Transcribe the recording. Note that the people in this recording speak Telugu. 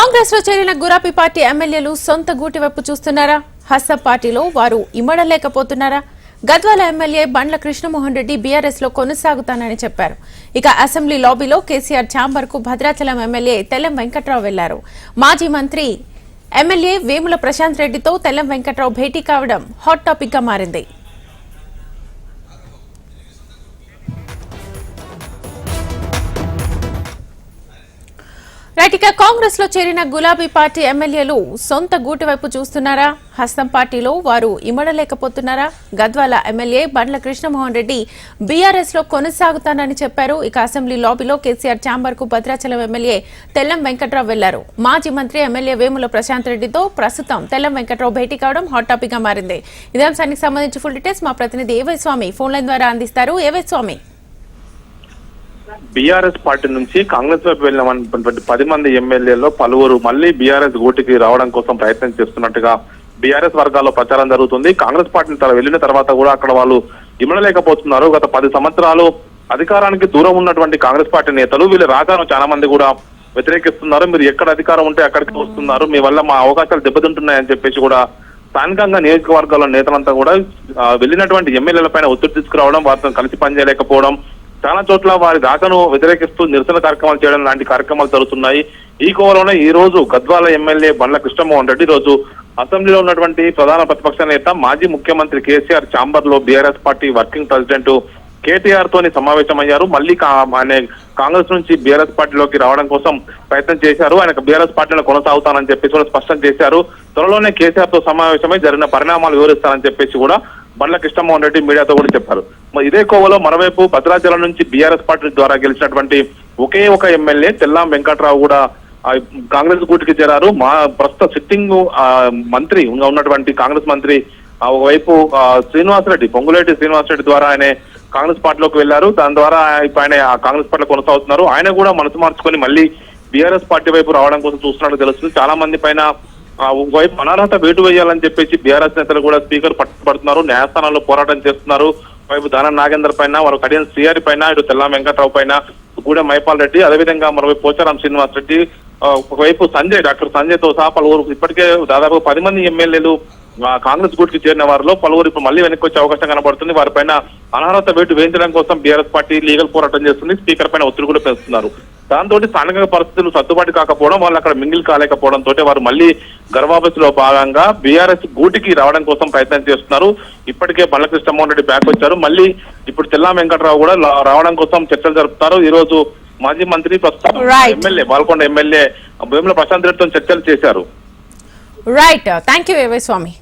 కాంగ్రెస్లో చేరిన గులాబీ పార్టీ ఎమ్మెల్యేలు సొంత గూటి వైపు చూస్తున్నారా? హస్సప్ పార్టీలో వారు ఇమడలేకపోతున్నారా? గద్వాల ఎమ్మెల్యే బండ్ల కృష్ణమోహన్ రెడ్డి బీఆర్ఎస్లో కొనసాగుతానని చెప్పారు. ఇక అసెంబ్లీ లాబీలో కేసీఆర్ ఛాంబర్కు భద్రాచలం ఎమ్మెల్యే తెల్లం వెంకట్రావు వెళ్ళారు. మాజీ మంత్రి ఎమ్మెల్యే వేముల ప్రశాంత్ రెడ్డితో తెల్లం వెంకట్రావు భేటీ కావడం హాట్ టాపిక్గా మారింది. రైట్ కాంగ్రెస్లో చేరిన గులాబీ పార్టీ ఎమ్మెల్యేలు సొంత గూటి వైపు చూస్తున్నారా? హస్తం పార్టీలో వారు ఇమడలేకపోతున్నారా? గద్వాల ఎమ్మెల్యే బండ్ల కృష్ణమోహన్ రెడ్డి బీఆర్ఎస్లో కొనసాగుతానని చెప్పారు. ఇక అసెంబ్లీ లాబీలో కేసీఆర్ ఛాంబర్కు భద్రాచలం ఎమ్మెల్యే తెల్లం వెంకట్రావు వెళ్ళారు. మాజీ మంత్రి ఎమ్మెల్యే వేముల ప్రశాంత్ రెడ్డితో ప్రస్తుతం తెల్లం వెంకట్రావు భేటీ కావడం హాట్ టాపిక్గా మారింది. ఇదే అంశానికి సంబంధించి ఫుల్ డీటెయిల్స్ మా ప్రతినిధి ఏవై స్వామి ఫోన్ లైన్ ద్వారా అందిస్తారు. ఏవై స్వామి బీఆర్ఎస్ పార్టీ నుంచి కాంగ్రెస్ వైపు వెళ్ళినటువంటి పది మంది ఎమ్మెల్యేల్లో పలువురు మళ్ళీ బీఆర్ఎస్ గూటికి రావడం కోసం ప్రయత్నం చేస్తున్నట్టుగా బీఆర్ఎస్ వర్గాల్లో ప్రచారం జరుగుతుంది. కాంగ్రెస్ పార్టీని తర- వెళ్ళిన తర్వాత కూడా అక్కడ వాళ్ళు ఇమడలేకపోతున్నారు గత పది సంవత్సరాలు అధికారానికి దూరం ఉన్నటువంటి కాంగ్రెస్ పార్టీ నేతలు వీళ్ళ రాకను చాలా మంది కూడా వ్యతిరేకిస్తున్నారు. మీరు ఎక్కడ అధికారం ఉంటే అక్కడికి వస్తున్నారు. మీ వల్ల మా అవకాశాలు దెబ్బతింటున్నాయని చెప్పేసి కూడా స్థానికంగా నియోజకవర్గాల నేతలంతా కూడా వెళ్ళినటువంటి ఎమ్మెల్యేల పైన ఒత్తిడి తీసుకురావడం వారితో కలిసి పనిచేయలేకపోవడం చాలా చోట్ల వారి దాఖను వ్యతిరేకిస్తూ నిరసన కార్యక్రమాలు చేయడం లాంటి కార్యక్రమాలు జరుగుతున్నాయి. ఈ కోవలోనే ఈ రోజు గద్వాల ఎమ్మెల్యే బండ్ల కృష్ణమోహన్ రెడ్డి రోజు అసెంబ్లీలో ఉన్నటువంటి ప్రధాన ప్రతిపక్ష నేత మాజీ ముఖ్యమంత్రి కేసీఆర్ ఛాంబర్లో BRS party working president KTR తోని సమావేశమయ్యారు. మళ్ళీ కా- ఆయన కాంగ్రెస్ నుంచి బీఆర్ఎస్ పార్టీలోకి రావడం కోసం ప్రయత్నం చేశారు. ఆయన బీఆర్ఎస్ పార్టీలో కొనసాగుతానని చెప్పేసి కూడా స్పష్టం చేశారు. త్వరలోనే కేసీఆర్తో సమావేశమై జరిగిన పరిణామాలు వివరిస్తానని చెప్పేసి కూడా బండ్ల కృష్ణమోహన్ రెడ్డి మీడియాతో కూడా చెప్పారు. మరి ఇదే కోవలో మరోవైపు భద్రాచలం నుంచి బీఆర్ఎస్ పార్టీ ద్వారా గెలిచినటువంటి ఒకే ఒక ఎమ్మెల్యే తెల్లాం వెంకట్రావు కూడా కాంగ్రెస్ గూటికి చేరారు. మా ప్రస్తుత సిట్టింగ్ మంత్రి ఉన్నటువంటి కాంగ్రెస్ మంత్రి ఒకవైపు శ్రీనివాసరెడ్డి పొంగులేటి శ్రీనివాసరెడ్డి ద్వారా ఆయన కాంగ్రెస్ పార్టీలోకి వెళ్ళారు దాని ద్వారా ఆయన కాంగ్రెస్ పార్టీలో కొనసాగుతున్నారు. ఆయన కూడా మనసు మార్చుకొని మళ్ళీ బీఆర్ఎస్ పార్టీ వైపు రావడం కోసం చూస్తున్నట్టు తెలుస్తుంది. చాలా మంది పైన వైపు ఒకవైపు అనర్హత వేటు వేయాలని చెప్పేసి బీఆర్ఎస్ నేతలు కూడా స్పీకర్ పట్టుబడుతున్నారు. న్యాయస్థానాల్లో పోరాటం చేస్తున్నారు. వైపు దానం నాగేందర్ పైన వారు కడియం శ్రీహరి పైన ఇటు తెల్లా వెంకట్రావు పైన గూడెం మైపాల్ రెడ్డి అదేవిధంగా మరోవైపు పోచారం శ్రీనివాస్ రెడ్డి ఒకవైపు సంజయ్ డాక్టర్ సంజయ్తో సహా పలువురు ఇప్పటికే దాదాపు పది మంది ఎమ్మెల్యేలు కాంగ్రెస్ గూటికి చేరిన వారిలో పలువురు ఇప్పుడు మళ్ళీ వెనక్కి వచ్చే అవకాశం కనబడుతుంది. వారిపైన అనర్హత వేటు వేయించడం కోసం బీఆర్ఎస్ పార్టీ లీగల్ పోరాటం చేస్తుంది. స్పీకర్ పైన ఒత్తిడి కూడా పెంచుతున్నారు. దాంతో స్థానిక పరిస్థితులు సర్దుబాటు కాకపోవడం వాళ్ళు అక్కడ మింగిల్ కాలేకపోవడం తోటి వారు మళ్ళీ గర్భాపతిలో భాగంగా బీఆర్ఎస్ గూటికి రావడం కోసం ప్రయత్నం చేస్తున్నారు. ఇప్పటికే బాలకృష్ణమోహన్ రెడ్డి బ్యాక్ వచ్చారు. మళ్ళీ ఇప్పుడు తెల్లా వెంకట్రావు కూడా రావడం కోసం చర్చలు జరుపుతారు. ఈ రోజు మాజీ మంత్రి ప్రస్తుతం. ఎమ్మెల్యే బాల్కొండ ఎమ్మెల్యే వేముల ప్రశాంత్ రెడ్డితో చర్చలు చేశారు. Right thank you Swamy